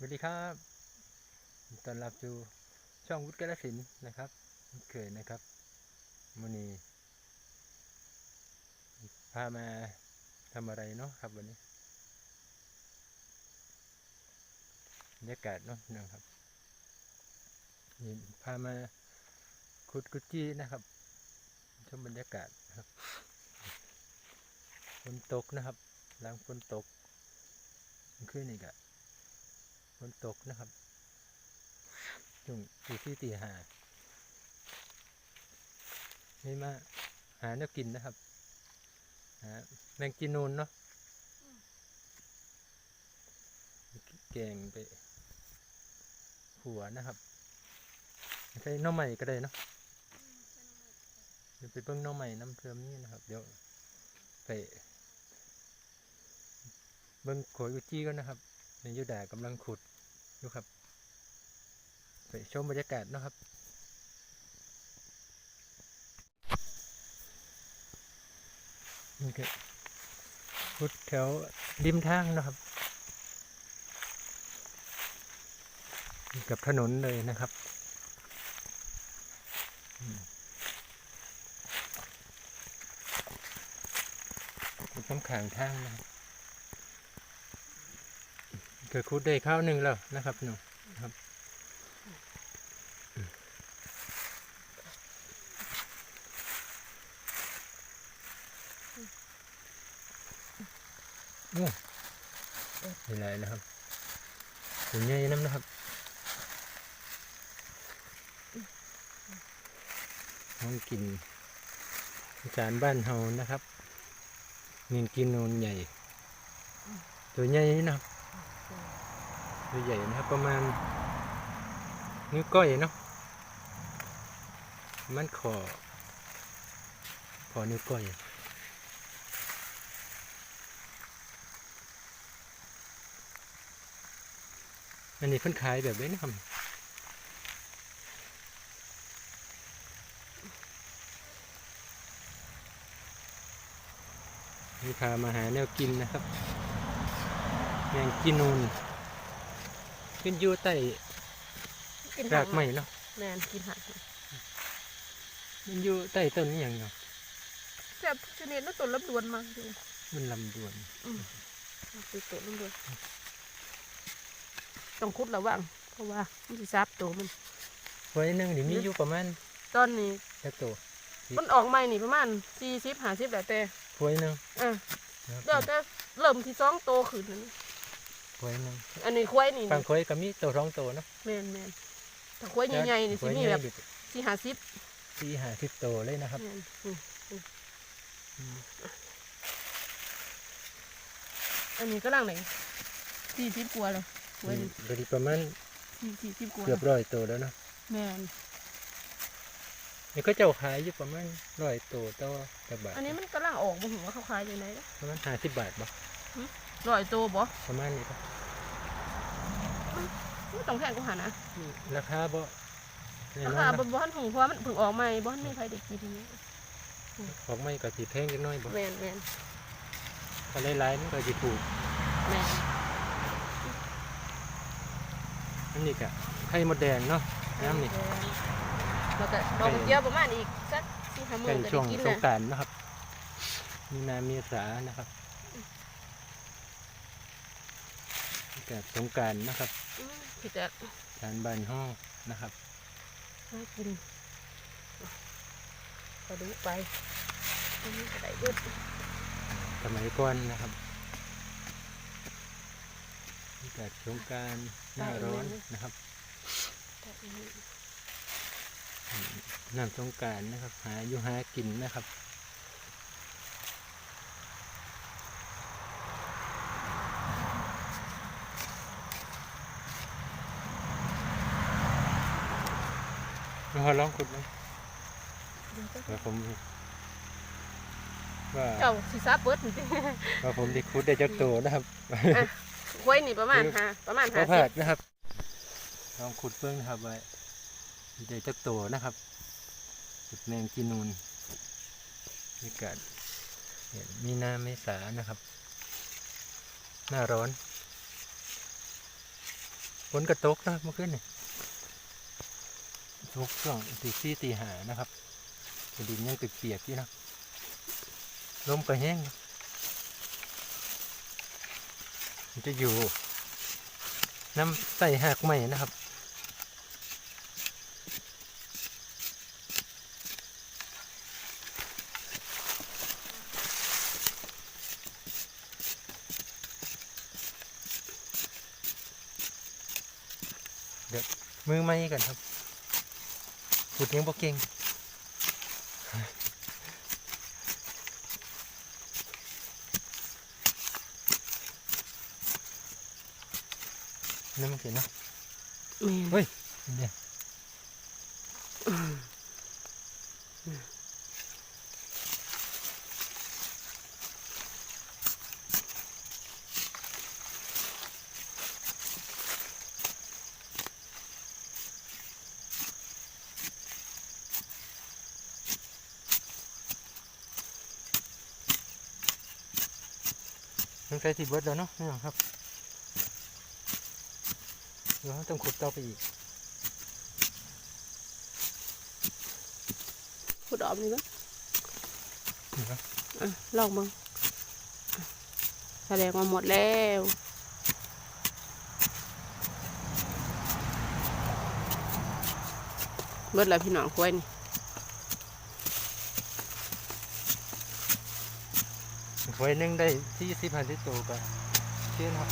สวัสดีครับตอนรับสู่ช่องวุฒิกระสินนะครับเคยนะครับวันนี้พามาทำอะไรเนาะครับวันนี้บรรยากาศเนาะนะครับนี่พามาขุดกุดจี้นะครับชมบรรยากาศครับฝนตกนะครับ หลังฝนตกขึ้นอีกอะ ฝนตกนะครับช่วงตีสี่ตีหานี่มาหาเนื้อกินนะครับหาแมงจีนูนเนาะแกงไปหัวนะครับใช้น้องใหม่ก็ได้เนาะเดี๋ยวไปเบิ้งน้องใหม่น้ำเพิ่มนี่นะครับ เดี๋ยวไปเบิ้งโขยกุจี้ก็นะครับในยูดากำลังขุด อยู่ครับ ไปชมบรรยากาศนะครับนี่ก็ขุดแถวริมทางนะครับ กับถนนเลยนะครับอืมขุดน้ำขางทางนะครับ กิดคุดได้ข้าวหนึ่งแล้วนะครับหนูนะครับโอ้ไม่ไรนะครับตัวใหญ่น้ำนะครับห้องกินอาจารย์บ้านเฮานะครับเงินกินโนนใหญ่ ตัวใหญ่นะครับ ตัวใหญ่นะครับประมาณ นิ้วก้อยเนาะมันขอ ขอนิ้วก้อยอันนี้เพิ่นขายแบบนี้นะครับนี่พามาหาแนวกินนะครับ แมงกินนูนขึ้นอยู่ใต้กินรากไม้เนาะแมนกินหักมันอยู่ใต้ต้นนี่ยังเนาะแซ่บชนิดนั้นตัวรับดวนมาดูมันลำดวนตัวตัวรับดวนต้องคุดระวังเพราะว่ามันจะซับตัวมันไว้หนึงนี่มีอยู่ประมาณตอนนี้จักตัวมันออกใหม่นี่ประมาณสี่สิบห้าสิบแล้วแต่ไว้หนึงเออนะครับเดี๋ยวแต่เริ่มที่สองโตขึ้นนั่น ไว้หนึงอันนี้ควายนี่บางคอยก็มีตัวสองตัวเนาะแมนแมนถ้าควายใหญ่ๆนี่สิมีแบบสี่ห้าสิบสี่ห้าสิบตัวเลยนะครับแม่นอืมอืมอืมอันนี้ก็ล่างไหนสี่สิบกว่าเลยควายนี่บริประมาณสี่สี่สิบกว่าเกือบร้อยตัวแล้วเนาะแมนนี่ก็เจ้าขายอยู่ประมาณร้อยตัวต่อต่อบาทอันนี้มันกำลังออกบ่หัวาเขาขายอยู่ไหนนะประมาณห้าสิบบาทบ่ ร้อยตัวบ่ประมาณนี้ปะไม่ต้องแพงกูหานะราคาบ่แน่รานอนคาเนาะบ่บ่ทันถุงเพราะว่ามันเพิ่งออกใหม่บ่ทันมีใครได้กินนี้ของไม่ก็สิแพงจักหน้อยบ่แม่นแม่นถ้าหลายๆมันก็สิถูกแม่นอันนี้ก็ไข่มดแดงเนาะน้ำนี่แล้วก็ดอกกระเจียวประมาณอีกสักสี่ห้าหมื่ใกล้นก็ช่วได้งกินสงนะกรารนะครับ มีนาเมษานะครับ จากสงกรารนะครับอืมพี่จะทานบานห้องนะครับให้กินก็ดูไปอันนี้ก็ได้เบิดสมัยก่อนนะครับจากสงกรารหน้าร้อนนะครับน้ำสงกรารนะครับ หาอยู่หากินนะครับ มาขอ ลองขุดไหมว่าผมว่าเจ้าสิซาเปิดนี่ว่าผมได้ขุดได้จักโตนะครับควายนี่ประมาณห้าประมาณก็ห้าพสิลาบดนะครับ ลองขุดเบื้องนะครับไว้ได้จักโตนะครับขุดแมงจีนูนบรรยากาศเนี่ยมีนาเมษานะครับ หน้าร้อนฝนกระตกนะครับเมื่อคืนนี่ ตกช่วงตีสี่ตีห้านะครับดินยังเปียกอยู่นะลมก็แห้งมันจะอยู่น้ำใส่หักใหม่นะครับเดี๋ยวมือไม่กันครับ ขุดยังบ่เก่งนี่มันเห็นเนาะแม่นเฮ้ยเดี๋ย วมันใกล้ที่เบิดแล้วเนาะนี่หรอครับเดี๋ยวเราต้องขุดต่อไปอีกขุดออกนี่ก็นี่ครับอะลองมึงแสดงว่าหมดแล้วเบิดแล้วพี่น้องกล้วยนี่ ควยหนึ่งได้ที่สิบห้าลิตรก็เชื่อนะครับ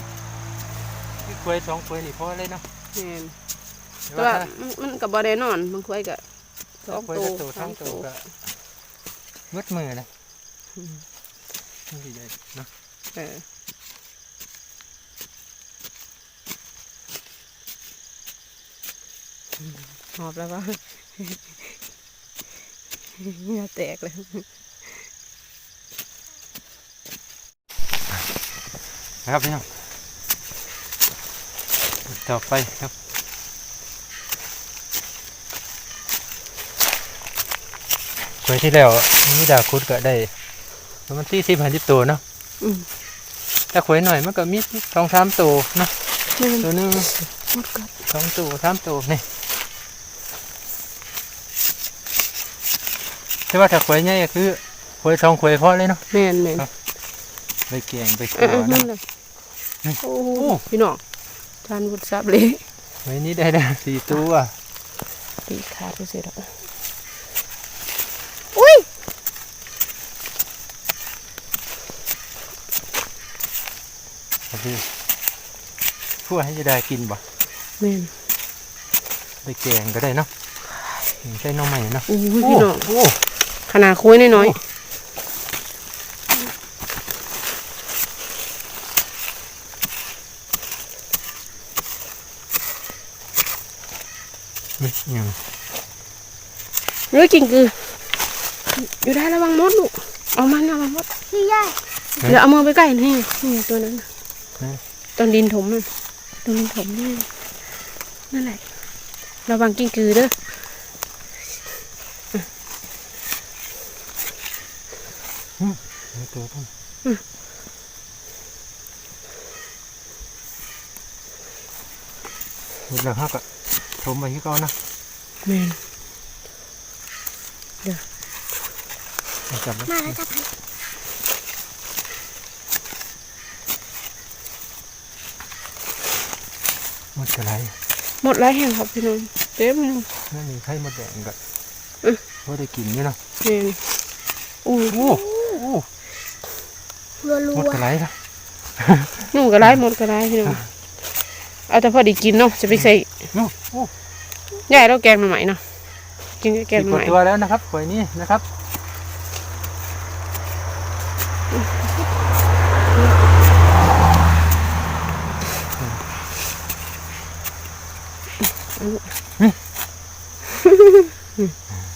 ที่ควยสองควยนี่พอเลยเนาะแม่นแต่แต่ว่าว่ามันมันกับ่ได้นอนบางกล้วยก็สถ้าองควยตัวจะโตสาทั้มงโตตัวก็มืดมือนะอืมนี่สิได้เนาะเอออืมหอบแล้วว่าเหงื่อแตกเลย นะครับพี่น้องต่อไปครับควยที่แล้วนี่ดาคุดก็ได้ประมาณที่สิบห้าลิตรตัวเนาะอืมถ้าควยหน่อยมันก็มีสองสามตัวเนาะแม่นตัวหนึงหมดกัดสองตัวสามตัวนี่แต่ว่าถ้าขวยใหญ่ก็คือขวยสองขวยพอเลยเนาะแม่นแม่นครับไปแกงไปเอขัวอนั่นะนเลยนี่ โอ้โอ้พี่น้องทานวุฒิทรัพย์เลยไว้นี้ได้ได้สี่ตัวตีขาดไปเสร็จแล้วอุ้ยครับพี่พวกให้จะได้กินบ่แม่นไปแกงก็ได้เนาะใช้หน้องใหม่เนาะอู้ยพี่น้องโอ้ขนาดคุยน้อยนี่ ยังๆเรือกิ่งคือ อยู่ได้ระวังมดลูกเอามันระวังมดพี่ใหญ่เดี๋ยวเอามือไปใกล้นี่นี่ตัวนั้นน่ะฮะต้นดินถมนั่นต้นดินถมนี่นั่นแหละระวังกิ้งกือเด้อนี่ตัวพุ่มหมดแล้วครับก็ ชมไปที่ก่อนนะแม่นเอาจับนะมาแล้วจ้ะพันหมดกระไรหมดแล้วแห้งครับพี่น้องเต็มเลย ไม่มีไข่มดแดงก็อื้อ ว่าได้กินนี่เนาะแม่นอู้โอ้โหรัวหมดกระไรละหนูก็ได้หมดก็ได้พี่น้อง เอาแต่พอดีกินเนาะจะไปใส่โอ้โหใหญ่แล้วแกงหน่อไม้เนาะกินกับแกงหน่อหมดไม้ตัวแล้วนะครับหวยนี้นะครับ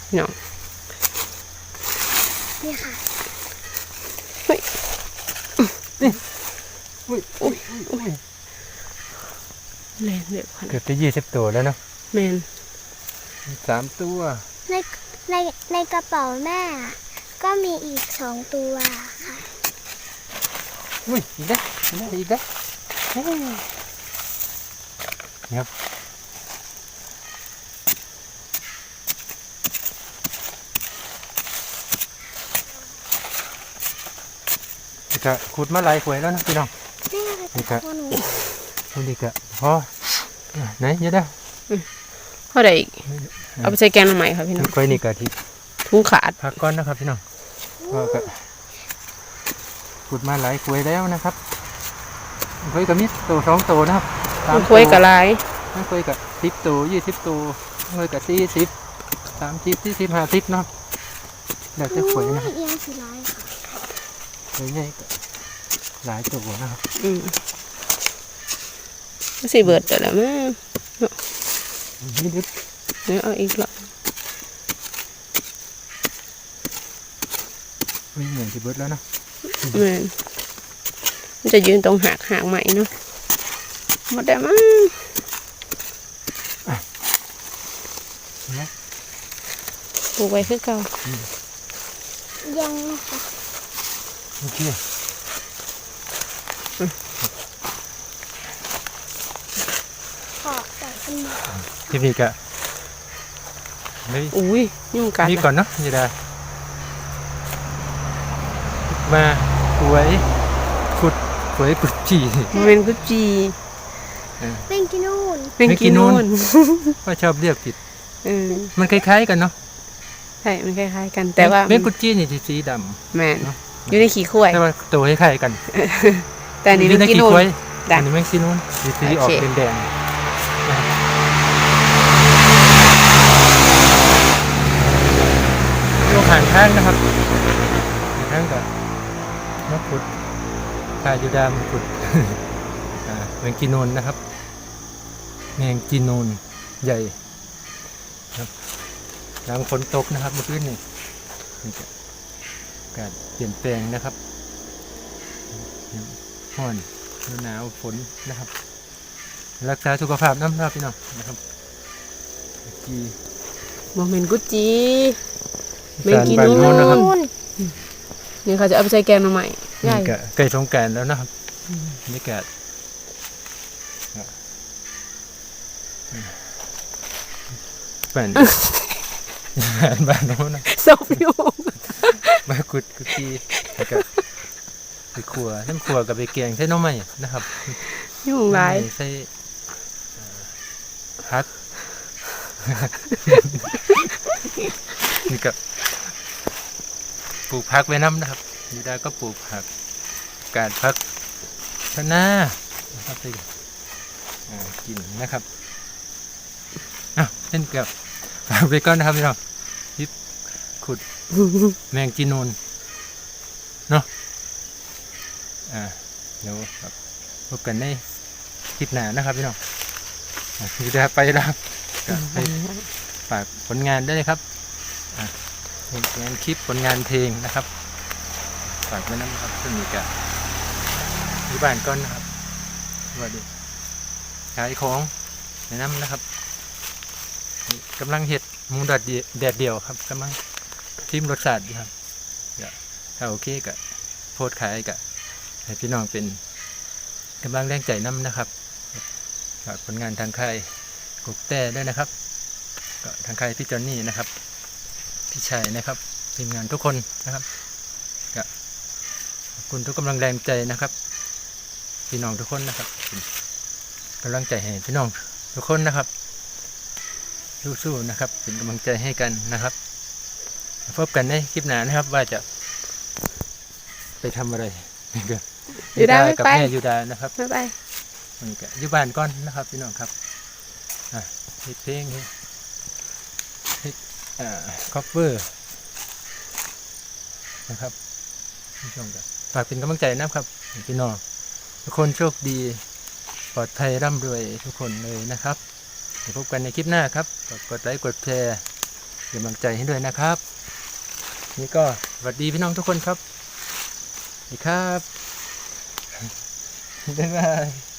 พี่น้องๆนี่ค่ะอุ้ยอุ้ยอุ้ยอุ้ย แรงเด็กพันเกือบจะยี่สิบตัวแล้วเนาะแมนสามตัวในในในกระเป๋าแม่อะก็มีอีกสองตัวค่ะ อุ้ยอีกแล้วอีกแล้วอีกแล้วเฮ้ยครับนี่ก็ขุดมาหลายขวยแล้วนะพี่น้อง นี่นี่ก็พ่อหนู นี่ก็ พออะไหนเยอะเด้อพอได้อีกเอาไปใส่แกงหน่อไม้ครับพี่น้องขวยนี่ก็ที่ถุงขาดพักก้อนนะครับพี่น้องก็ก็ขุดมาหลายขวยแล้วนะครับขวยกับมิดโตสองโตนะครับสามคุยกับตัวลายนั่นคุยกับสิบตัวยี่สิบตัวคุยกับสี่สิบสามสิบสี่สิบห้าสิบเนาะเดี๋ยวจะขวยนะครับเอียงสีลายค่ะขวยใหญ่ก็หลายตัวนะครับอืม สิเบิดแต่ละมั้งนี่ดิบเดี๋ยวเอาอีกละไม่เหมือนที่เบิร์ดแล้วเนาะแม่นมันจะยืนตรงหากหากใหม่เนาะหมดได้มั้งเห็นไหมปลูกไว้คือเก่ายังนะคะโอเค ขอแต่เป็นหมด ทีนี้ก็ไม่อุ้ยยุ่งกัดนี่ก่อนเนาะจะได้มาหวยขุดหวยกุดจีมันเป็นกุจีเป็นกินนู่นเป็นเป็นกิกินนนู่นู่นนว่าชอบเรียกผิดเออมันคล้าย ๆ กันเนาะใช่มันคล้ายๆกัน แต่ว่าเป็นกุดจีนี่ที่สีดแม่นเนอะอยู่ในขี้ข้วยำแต่ว่าตัวคล้ายๆกัน แต่อันนี้อเป็ยู่นในกินกี่นู่นกล้วยจ้ะอันนี้แม่งสีนู้นสีสีออกโอเคเป็นแดงนะครับ โยกผ่านข้งนะครับผ่านข้างกับนกขุดกายูดามขุดอ่าแมงกีนูนนะครับ แมงกีนูนใหญ่ครับหลังฝนตกนะครับเมื่อคืนนี่นี่กากาศเปลี่ยนแปลงนะครับห้อนหนาวฝนนะครับ รักษาสุขภาพน้ำครับพี่น้องนะครับจีบ่แม่นกุจี แมงสารกีบ้านนูโน้นนะครับนู่นนี่เขาจะเอาไปใส่แกงหน่อไม้ใหญ่นี่ก็ใกล้สงกรารแล้วนะครับบรรยากาศอะบ้านบ้านโน้นนะศพอยู่มากุดกุจีแล้วก็ไปครัวน้ำครัวกับไปแกงใช้หน้องใหม่นะครับยุ่งหลายใส่เอ่อพักนี่ก็ ปลูกผักไว้น้ำนะครับยูดาก็ปลูกผักการพักคะน้านะครับไปอ่ากินนะครับอ้าวเช่นกับฝากไปก่อนนะครับพี่น้องทิปขุดแมงจีนูนเนาะอ่าเดี๋ยวครับพบกันในคลิปหน้านะครับพี่น้องอยูดาไปแล้วครับฝากผลงานได้เลยครับ ผลงานคลิปผลงานเพลงนะครับฝากไว้นะครับช่วงนี้ก็อยู่บ้านก่อนนะครับสวัสดีขายของแนะนำนะครับกำลังเห็ดมูดดเดียแดดเดียวครับกำลังทิมรสชาติครับถ้าโอเคก็โพสขายก็ให้พี่น้องเป็นกำลังแรงใจน้ำนะครับฝากผลงานทางใค่ายกุกแต่ด้วยนะครับก็ทางใค่ายพี่จอนนี่นะครับ พี่ชัยนะครับทีมงานทุกคนนะครับขอบคุณทุกกำลังแรงใจนะครับพี่น้องทุกคนนะครับเป็นกำลังใจให้พี่น้องทุกคนนะครับสู้ๆนะครับ เป็นกำลังใจให้กันนะครับพบกันในคลิปหน้านะครับว่าจะไปทำอะไรนี่ก็ยูดาไม่กับไปแม่ยูดานะครับบ๊ายบายนี่ก็อยู่บ้านก่อนนะครับพี่น้องครับอะเฮ็ดเพลงเฮ็ดเฮ็ดอ่า คอปเวอร์นะครับผู้ชมกันฝากเป็นกำลังใจนะครับพี่น้องทุกคนโชคดี ปลอดภัยร่ำรวยทุกคนเลยนะครับเดี๋ยวพบกันในคลิปหน้าครับกดไลค์กดแชร์เป็นกำลังใจให้ด้วยนะครับ นี่ก็สวัสดีพี่น้องทุกคนครับสวัสดีครับบ๊ายบาย